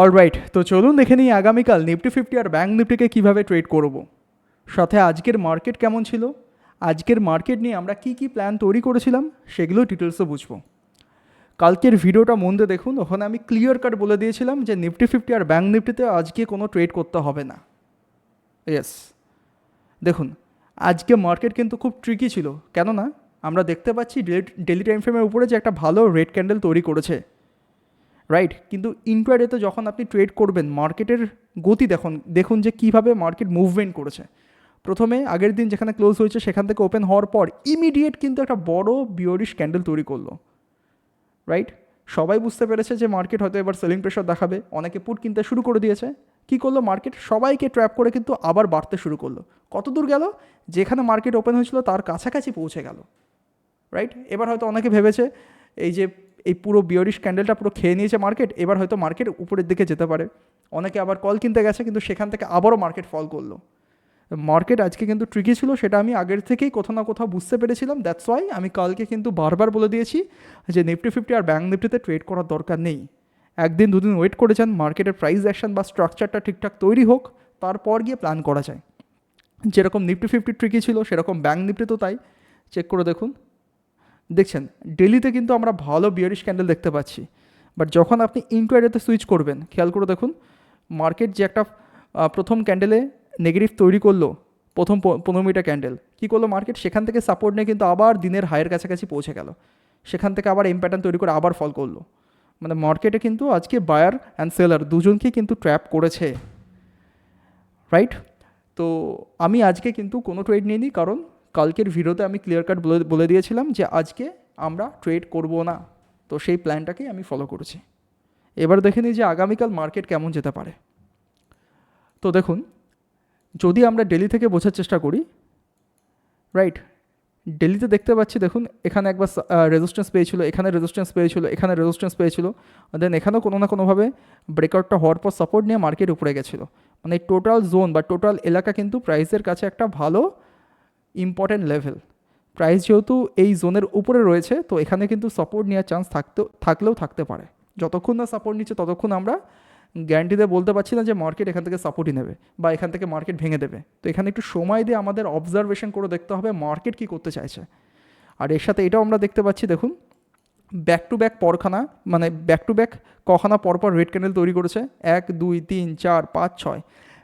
Alright তো চলুন দেখে নিই আগামীকাল নিফটি ফিফটি আর ব্যাঙ্ক নিফটিকে কীভাবে ট্রেড করব। সাথে আজকের মার্কেট কেমন ছিল? আজকের মার্কেট নিয়ে আমরা কি কি প্ল্যান তৈরি করেছিলাম, সেগুলো ডিটেলসে বুঝব। কালকের ভিডিওটা মন দিয়ে দেখুন, ওখানে আমি ক্লিয়ার কাট বলে দিয়েছিলাম যে নিফটি ফিফটি আর ব্যাঙ্ক নিফটিতে আজকে কোনো ট্রেড করতে হবে না। ইয়েস দেখুন, আজকে মার্কেট কিন্তু খুব ট্রিকি ছিল, কেননা আমরা দেখতে পাচ্ছি ডেলি টাইম ফ্রেমের উপরে যে একটা ভালো রেড ক্যান্ডেল তৈরি করেছে। রাইট কিন্তু ইন্ট্রাডেতে যখন আপনি ট্রেড করবেন মার্কেটের গতি দেখুন দেখুন যে কীভাবে মার্কেট মুভমেন্ট করেছে। প্রথমে, আগের দিন যেখানে ক্লোজ হয়েছে, সেখান থেকে ওপেন হওয়ার পর ইমিডিয়েট কিন্তু একটা বড় বিওরিশ ক্যান্ডেল তৈরি করল। রাইট সবাই বুঝতে পেরেছে যে মার্কেট হয়তো এবার সেলিং প্রেশার দেখাবে। অনেকে পুট কিনতে শুরু করে দিয়েছে। কী করল মার্কেট সবাইকে ট্র্যাপ করে কিন্তু আবার বাড়তে শুরু করল। কত দূর গেল? যেখানে মার্কেট ওপেন হয়েছিল, তার কাছাকাছি পৌঁছে গেল। রাইট এবার হয়তো অনেকে ভেবেছে, এই যে এই পুরো বিয়রিশ ক্যান্ডেলটা পুরো খেয়ে নিয়েছে মার্কেট এবার হয়তো মার্কেট উপরের দিকে যেতে পারে। অনেকে আবার কল কিনতে গেছে, কিন্তু সেখান থেকে আবারও মার্কেট ফল করল। মার্কেট আজকে কিন্তু ট্রিকি ছিল, সেটা আমি আগের থেকেই কোথাও না কোথাও বুঝতে পেরেছিলাম দ্যাটস ওয়াই আমি কালকে কিন্তু বারবার বলে দিয়েছি যে নিফটি ফিফটি আর ব্যাঙ্ক নিফটিতে ট্রেড করার দরকার নেই। একদিন দুদিন ওয়েট করে যান মার্কেটের প্রাইস অ্যাকশন বা স্ট্রাকচারটা ঠিকঠাক তৈরি হোক, তারপর গিয়ে প্ল্যান করা যায়। যেরকম নিফটি ফিফটি ট্রিকি ছিল, সেরকম ব্যাঙ্ক নিফটি তো তাই। চেক করে দেখুন। দেখছেন ডেলিতে কিন্তু আমরা ভালো বিয়ারিশ ক্যান্ডেল দেখতে পাচ্ছি। বাট যখন আপনি ইন্টুয়ারিতে সুইচ করবেন, খেয়াল করে দেখুন মার্কেট যে একটা প্রথম ক্যান্ডেলে নেগেটিভ তৈরি করল, প্রথম পনেরো মিটার ক্যান্ডেল কী করল মার্কেট সেখান থেকে সাপোর্ট নিয়ে কিন্তু আবার দিনের হায়ের কাছাকাছি পৌঁছে গেল। সেখান থেকে আবার এম প্যাটার্ন তৈরি করে আবার ফল করল। মানে মার্কেটে কিন্তু আজকে বায়ার অ্যান্ড সেলার দুজনকেই কিন্তু ট্র্যাপ করেছে। রাইট তো আমি আজকে কিন্তু কোনো ট্রেড নিইনি, কারণ কালকের ভিডিওতে আমি ক্লিয়ার কাট বলে বলে দিয়েছিলাম যে আজকে আমরা ট্রেড করব না। তো সেই প্ল্যানটাকেই আমি ফলো করেছি। এবার দেখে নিই যে আগামীকাল মার্কেট কেমন যেতে পারে। তো দেখুন, যদি আমরা ডেলি থেকে বোঝার চেষ্টা করি রাইট ডেলিতে দেখতে পাচ্ছি, দেখুন, এখানে একবার রেজিস্ট্যান্স পেয়েছিল, এখানে রেজিস্ট্যান্স পেয়েছিল, এখানে রেজিস্ট্যান্স পেয়েছিল। দেন এখানেও কোনো না কোনোভাবে ব্রেকআউটটা হওয়ার পর সাপোর্ট নিয়ে মার্কেট উপরে গেছিল। মানে টোটাল জোন বা টোটাল এলাকা কিন্তু প্রাইসের কাছে একটা ভালো ইম্পর্ট্যান্ট লেভেল প্রাইস যেহেতু এই জোনের উপরে রয়েছে, তো এখানে কিন্তু সাপোর্ট নেওয়ার চান্স থাকতে, থাকলেও থাকতে পারে। যতক্ষণ না সাপোর্ট নিচ্ছে, ততক্ষণ আমরা গ্যারান্টিতে বলতে পারছি না যে মার্কেট এখান থেকে সাপোর্টই নেবে বা এখান থেকে মার্কেট ভেঙে দেবে। তো এখানে একটু সময় দিয়ে আমাদের অবজারভেশন করে দেখতে হবে মার্কেট কী করতে চাইছে। আর এর সাথে এটাও আমরা দেখতে পাচ্ছি, দেখুন ব্যাক টু ব্যাক পরখানা মানে ব্যাক টু ব্যাক কখানা পরপর রেড ক্যান্ডেল তৈরি করেছে। এক, দুই, তিন, চার, পাঁচ, ছয়।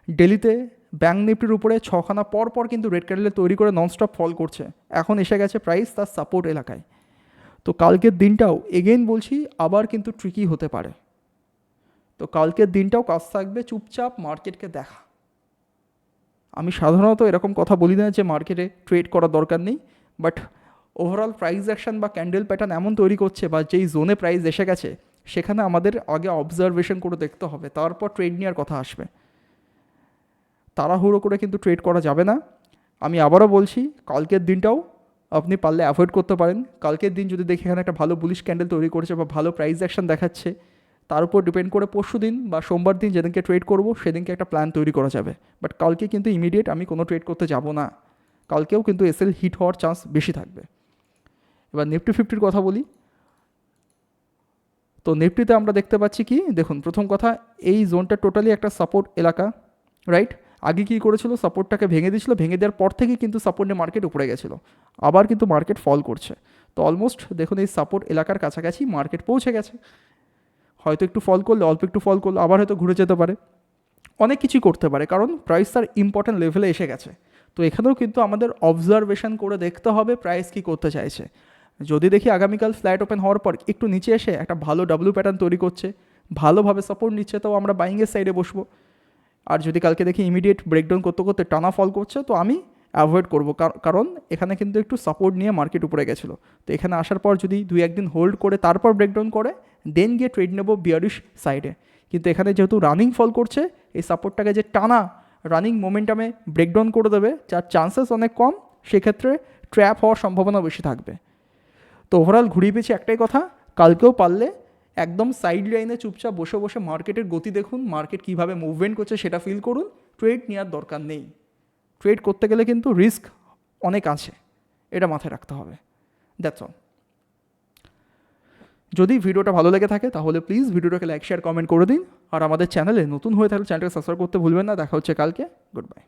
ডেলিতে ব্যাঙ্ক নিফটির উপরে ছখানা পর পর কিন্তু রেড ক্যান্ডেল তৈরি করে ননস্টপ ফল করছে। এখন এসে গেছে প্রাইস তার সাপোর্ট এলাকায়। তো কালকের দিনটাও এগেইন বলছি, আবার কিন্তু ট্রিকি হতে পারে। তো কালকের দিনটাও কাজ থাকবে, চুপচাপ মার্কেটকে দেখা। আমি সাধারণত এরকম কথা বলি না যে মার্কেটে ট্রেড করার দরকার নেই বাট ওভারঅল প্রাইস অ্যাকশন বা ক্যান্ডেল প্যাটার্ন এমন তৈরি করছে বা যেই জোনে প্রাইস এসে গেছে, সেখানে আমাদের আগে অবজারভেশন করে দেখতে হবে, তারপর ট্রেড নেওয়ার কথা আসবে। তাড়াহুড়ো করে কিন্তু ট্রেড করা যাবে না। আমি আবারও বলছি, কালকের দিনটাও আপনি পারলে অ্যাভয়েড করতে পারেন। কালকের দিন যদি দেখি এখানে একটা ভালো বুলিশ ক্যান্ডেল তৈরি করেছে বা ভালো প্রাইস অ্যাকশন দেখাচ্ছে, তার উপর ডিপেন্ড করে পরশু দিন বা সোমবার দিন যেদিনকে ট্রেড করব, সেদিনকে একটা প্ল্যান তৈরি করা যাবে। বাট কালকে কিন্তু ইমিডিয়েট আমি কোনো ট্রেড করতে যাব না। কালকেও কিন্তু এসএল হিট হওয়ার চান্স বেশি থাকবে। এবার নিফটি ফিফটির কথা বলি। তো নিফটিতে আমরা দেখতে পাচ্ছি কি? দেখুন, প্রথম কথা, এই জোনটা টোটালি একটা সাপোর্ট এলাকা রাইট আগে কী করেছিল? সাপোর্টটাকে ভেঙে দিয়েছিল। ভেঙে দেওয়ার পর থেকেই কিন্তু সাপোর্ট নিয়ে মার্কেট উপরে গেছিল। আবার কিন্তু মার্কেট ফল করছে। তো অলমোস্ট দেখুন এই সাপোর্ট এলাকার কাছাকাছি মার্কেট পৌঁছে গেছে। হয়তো একটু ফল করলে, অল্প একটু ফল করলে, আবার হয়তো ঘুরে যেতে পারে। অনেক কিছুই করতে পারে। কারণ প্রাইস তার ইম্পর্ট্যান্ট লেভেলে এসে গেছে। তো এখানেও কিন্তু আমাদের অবজারভেশন করে দেখতে হবে প্রাইস কী করতে চাইছে। যদি দেখি আগামীকাল ফ্ল্যাট ওপেন হওয়ার পর একটু নিচে এসে একটা ভালো ডাব্লু প্যাটার্ন তৈরি করছে, ভালোভাবে সাপোর্ট নিচ্ছে, তো আমরা বাইংয়ের সাইডে বসবো। আর যদি কালকে দেখি ইমিডিয়েট ব্রেকডাউন করতে করতে টানা ফল করছে, তো আমি অ্যাভয়েড করব। কারণ এখানে কিন্তু একটু সাপোর্ট নিয়ে মার্কেট উপরে গেছিল। তো এখানে আসার পর যদি দুই একদিন হোল্ড করে, তারপর ব্রেকডাউন করে দেন গিয়ে ট্রেড নেব বিয়ারিশ সাইডে কিন্তু এখানে যেহেতু রানিং ফল করছে, এই সাপোর্টটাকে যে টানা রানিং মোমেন্টামে ব্রেকডাউন করে দেবে, যার চান্সেস অনেক কম, সেক্ষেত্রে ট্র্যাপ হওয়ার সম্ভাবনা বেশি থাকবে। তো ওভারঅল ঘুরিয়ে পেয়েছি একটাই কথা, কালকেও পারলে একদম সাইড লাইনে চুপচাপ বসে বসে মার্কেটের গতি দেখুন মার্কেট কীভাবে মুভমেন্ট করছে সেটা ফিল করুন ট্রেড নেওয়ার দরকার নেই। ট্রেড করতে গেলে কিন্তু রিস্ক অনেক আছে, এটা মাথায় রাখতে হবে দ্যাটস অল যদি ভিডিওটা ভালো লেগে থাকে তাহলে প্লিজ ভিডিওটাকে লাইক শেয়ার কমেন্ট করে দিন, আর আমাদের চ্যানেলে নতুন হয়ে থাকলে চ্যানেলটাকে সাবস্ক্রাইব করতে ভুলবেন না, দেখা হচ্ছে কালকে গুড বাই